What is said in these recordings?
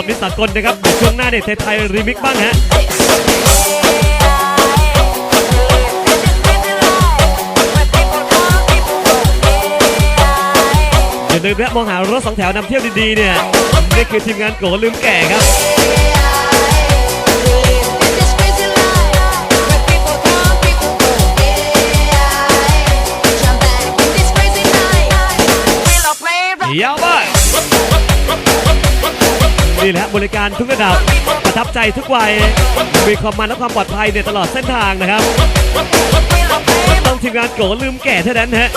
อบนี้สากลนะครับช่วงหน้าเนี่ยไทยรีมิกบ้างฮะอย่าลืมแวะมองหารถสองแถวนำเที่ยวดีๆเนี่ย นี่คือทีมงานโกลืมแก่ครับ ยาวมากนี่แหละบริการทุกระดับประทับใจทุกวัยมีความมันและความปลอดภัยในตลอดเส้นทางนะครับ ต้องทีมงานโกลืมแก่เท่านั้นฮะ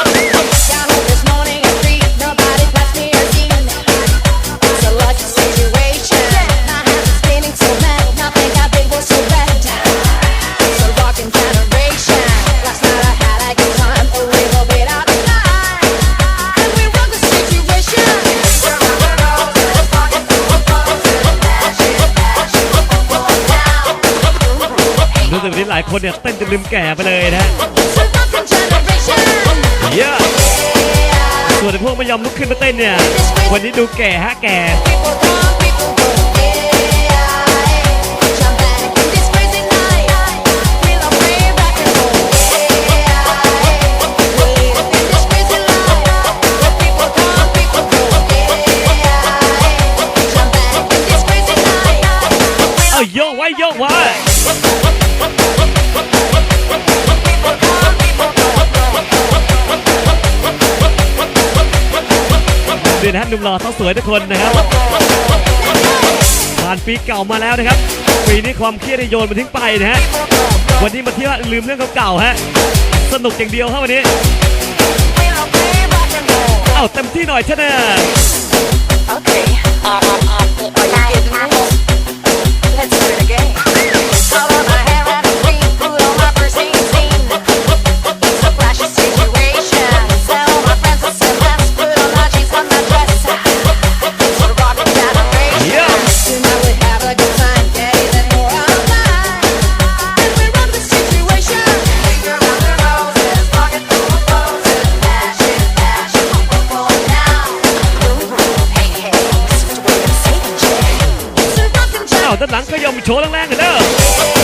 ายคนเนี่ยเต้นจนลืมแก่ไปเลยนะฮะ It's a rockin' generation. เยอะส่วนไอ้พวกไม่ยอมลุกขึ้นมาเต้นเนี่ยวันนี้ดูแก่ฮะแก่ People come, people go. Yeah, jump back in this crazy night. We love way rock and roll. Yeah, we live in this crazy life. Where people come, people go. Yeah, jump back in this crazy night. เอาโยกไว้โยกไว้ นี่นะฮะหนุ่มหล่อต้องสวยทุกคนนะครับ ผ่านปีเก่ามาแล้วนะครับ ปีนี้ความเครียดโยนมาทิ้งไปนะฮะ วันนี้มาเที่ยวลืมเรื่องเก่าๆฮะ สนุกอย่างเดียวครับวันนี้ เอ้าเต็มที่หน่อยชนะ Okay. ด้านหลังก็ยอมโชว์แรงๆกันเด้อ